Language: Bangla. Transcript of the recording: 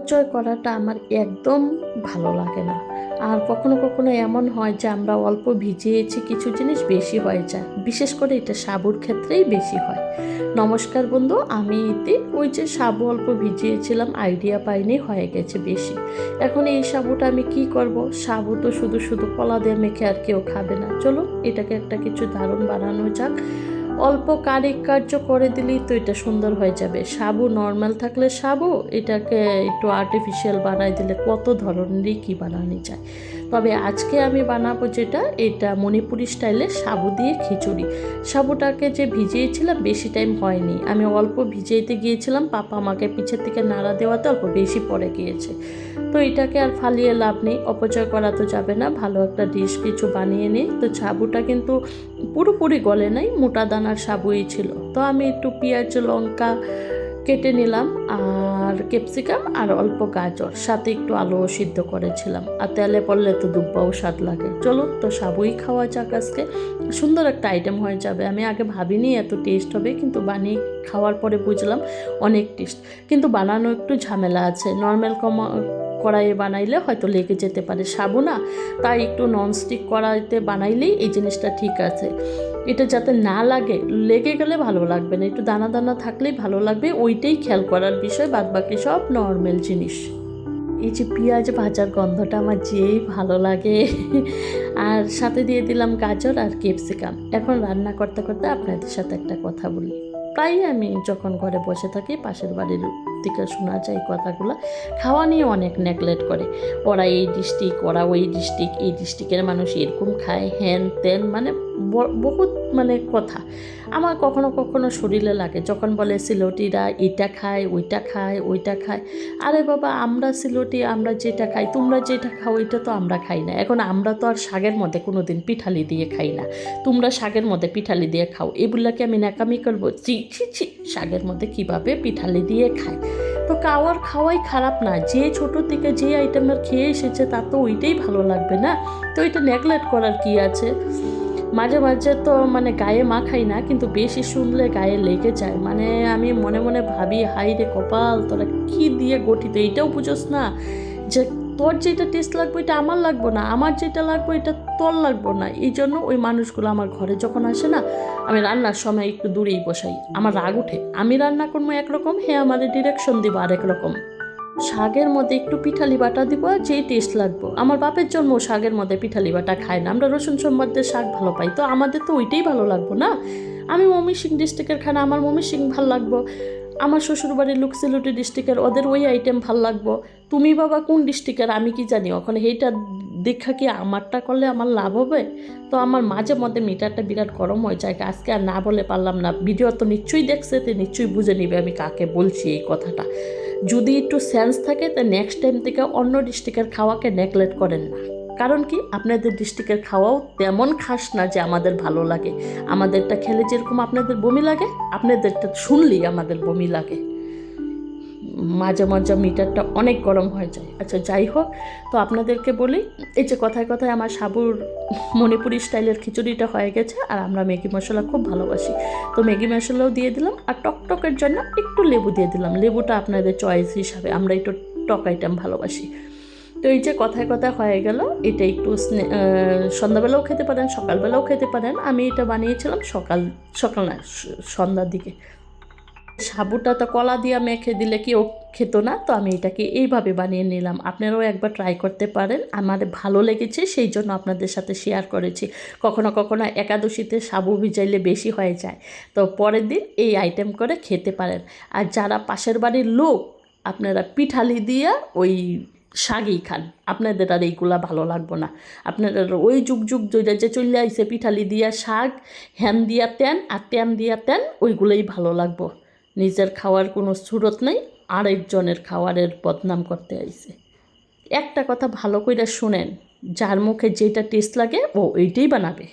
অপচয় করাটা আমার একদম ভালো লাগে না। আর কখনো কখনো এমন হয় যে আমরা অল্প ভিজিয়েছি, কিছু জিনিস বেশি হয়ে যায়। বিশেষ করে এটা সাবুর ক্ষেত্রেই বেশি হয়। নমস্কার বন্ধু, আমি এতে ওই যে সাবু অল্প ভিজিয়েছিলাম, আইডিয়া পাইনি, হয়ে গেছে বেশি। এখন এই সাবুটা আমি কি করব? সাবু তো শুধু শুধু কলা দিয়ে মেখে আর কেউ খাবে না। চলো এটাকে একটা কিছু দারুণ বানানো যাক। অল্প কারিক কার্য করে দিলেই তো এটা সুন্দর হয়ে যাবে। সাবু নর্মাল থাকলে সাবু, এটাকে একটু আর্টিফিশিয়াল বানাই দিলে কত ধরনেরই কী বানানো যায়। তবে আজকে আমি বানাবো যেটা, এটা মণিপুরি স্টাইলে সাবু দিয়ে খিচুড়ি। সাবুটাকে যে ভিজিয়েছিলাম বেশি টাইম হয়নি। আমি অল্প ভিজিয়েতে গিয়েছিলাম, পাপা আমাকে পিছের থেকে নাড়া দেওয়াতে অল্প বেশি পড়ে গিয়েছে। তো এটাকে আর ফালিয়ে লাভ নেই, অপচয় করা তো যাবে না, ভালো একটা ডিশ কিছু বানিয়ে নিই। তো সাবুটা কিন্তু পুরোপুরি গলে নাই, মোটা দানার সাবুই ছিল। তো আমি একটু পেঁয়াজ, লঙ্কা কেটে নিলাম আর ক্যাপসিকাম আর অল্প গাজর, সাথে একটু আলু সিদ্ধ করেছিলাম। আর তেলে পড়লে তো দুব্বাও স্বাদ লাগে। চলো তো সাবুই খাওয়া যাক আজকে। সুন্দর একটা আইটেম হয়ে যাবে। আমি আগে ভাবিনি এত টেস্ট হবে, কিন্তু বানিয়ে খাওয়ার পরে বুঝলাম অনেক টেস্ট কিন্তু বানানো একটু ঝামেলা আছে। নর্মাল কমা কড়াইয়ে বানাইলে হয়তো লেগে যেতে পারে সাবু না তাই একটু ননস্টিক কড়াইতে বানাইলেই এই জিনিসটা ঠিক আছে। এটা যাতে না লাগে, লেগে গেলে ভালো লাগবে না। একটু দানা দানা থাকলেই ভালো লাগবে, ওইটাই খেয়াল করার বিষয় বাদ বাকি সব নর্মাল জিনিস। এই যে পেঁয়াজ ভাজার গন্ধটা আমার যেই ভালো লাগে। আর সাথে দিয়ে দিলাম গাজর আর ক্যাপসিকাম এখন রান্না করতে করতে আপনাদের সাথে একটা কথা বলি। প্রায় আমি যখন ঘরে বসে থাকি, পাশের বাড়ির থেকে শোনা যায় কথাগুলো, খাওয়া নিয়ে অনেক নেগলেক্ট করে। ওরা এই ডিস্ট্রিক্ট ওরা ওই ডিস্ট্রিক্ট এই ডিস্ট্রিক্টের মানুষ এরকম খায় হ্যান ত্যান মানে বহুত মানে কথা। আমার কখনো কখনো শরীরে লাগে, যখন বলে সিলোটিরা এটা খায়, ওইটা খায় ওইটা খায়, আরে বাবা, আমরা সিলোটি, আমরা যেটা খাই, তোমরা যেটা খাও, এটা তো আমরা খাই না। এখন আমরা তো আর শাকের মধ্যে কোনো দিন পিঠালি দিয়ে খাই না। তোমরা শাকের মধ্যে পিঠালি দিয়ে খাও, এগুলাকে আমি ন্যাকামি করব। চি ছি ছি, শাকের মধ্যে কীভাবে পিঠালি দিয়ে খায়? তো খাওয়ার খাওয়াই খারাপ না। যে ছোট থেকে যে আইটেম আর খেয়ে এসেছে, তার তো ওইটাই ভালো লাগবে না। তো এটা নেগলেক্ট করার কি আছে? মাঝে মাঝে তো মানে গায়ে মাখাই না, কিন্তু বেশি শুনলে গায়ে লেগে যায়। মানে আমি মনে মনে ভাবি হাই রে কপাল, তোরা কি দিয়ে গঠিত? এইটাও বুঝোস না যে তোর যেটা টেস্ট লাগবে, এটা আমার লাগবে না। আমার যেটা লাগবে, এটা তোর লাগবো না। এই জন্য ওই মানুষগুলো আমার ঘরে যখন আসে না, আমি রান্নার সময় একটু দূরেই বসাই। আমার রাগ উঠে আমি রান্না করব একরকম হ্যাঁ আমাদের ডিরেকশন দিব আরেক রকম শাকের মধ্যে একটু পিঠালি বাটা দিব যেই টেস্ট লাগবো। আমার বাপের জন্ম শাকের মধ্যে পিঠালি বাটা খায় না। আমরা রসুন সম্বাদের শাক ভালো পাই। তো আমাদের তো ওইটাই ভালো লাগবো না? আমি মমি সিং ডিস্ট্রিক্টের খানা, আমার মমি সিং ভালো লাগবো। আমার শ্বশুরবাড়ির লুকসিলুটি ডিস্ট্রিক্টের, ওদের ওই আইটেম ভালো লাগবো। তুমি বাবা কোন ডিস্ট্রিক্টের, আমি কি জানি, ওখানে এইটা দেখা কি আমারটা করলে আমার লাভ হবে? তো আমার মাঝে মধ্যে মিটারটা বিরাট গরম হয়ে যায়, আজকে আর না বলে পারলাম না। ভিডিও তো নিশ্চয়ই দেখছে, তো নিশ্চয়ই বুঝে নিবে আমি কাকে বলছি এই কথাটা। যদি একটু সেন্স থাকে, তা নেক্সট টাইম থেকে অন্য ডিস্ট্রিক্টের খাওয়াকে নেগলেক্ট করেন না। কারণ কি? আপনাদের ডিস্ট্রিক্টের খাওয়াও তেমন খাস না যে আমাদের ভালো লাগে। আমাদেরটা খেলে যেরকম আপনাদের বমি লাগে, আপনাদেরটা শুনলেই আমাদের বমি লাগে। মাঝে মাঝে মিটারটা অনেক গরম হয়ে যায়। আচ্ছা যাই হোক, তো আপনাদেরকে বলি, এই যে কথায় কথায় আমার সাবুর মণিপুরি স্টাইলের খিচুড়িটা হয়ে গেছে আর আমরা ম্যাগি মশলা খুব ভালোবাসি। তো ম্যাগি মশলাও দিয়ে দিলাম আর টকটকের জন্য একটু লেবু দিয়ে দিলাম। লেবুটা আপনাদের চয়েস হিসাবে আমরা একটু টক আইটেম ভালোবাসি। তো এই যে কথায় কথায় হয়ে গেল, এটা একটু স্নে- সন্ধ্যাবেলাও খেতে পারেন, সকালবেলাও খেতে পারেন। আমি এটা বানিয়েছিলাম সকাল সকাল না সন্ধ্যার দিকে। সাবুটা তো কলা দিয়ে মেখে দিলে কেউ খেত না? তো আমি এটাকে এইভাবে বানিয়ে নিলাম। আপনারাও একবার ট্রাই করতে পারেন। আমার ভালো লেগেছে, সেই জন্য আপনাদের সাথে শেয়ার করেছি। কখনো কখনো একাদশীতে সাবু ভিজাইলে বেশি হয়ে যায়। তো পরের দিন এই আইটেম করে খেতে পারেন। আর যারা পাশের বাড়ির লোক, আপনারা পিঠালি দিয়া ওই শাগই খান। আপনাদের আর এইগুলা ভালো লাগবো না। আপনাদের ওই যুগ যুগ যেটা যে চলে আইসে পিঠালি দিয়া শাক হ্যান দিয়া তেন আর তেন দিয়া তেন ওইগুলোই ভালো লাগবো। নিজের খাওয়ার কোনো সুরত নেই, আরেকজনের খাওয়ারের বদনাম করতে আইসে একটা কথা ভালো করে শুনেন, যার মুখে যেটা টেস্ট লাগে ও এইটাই বানাবে।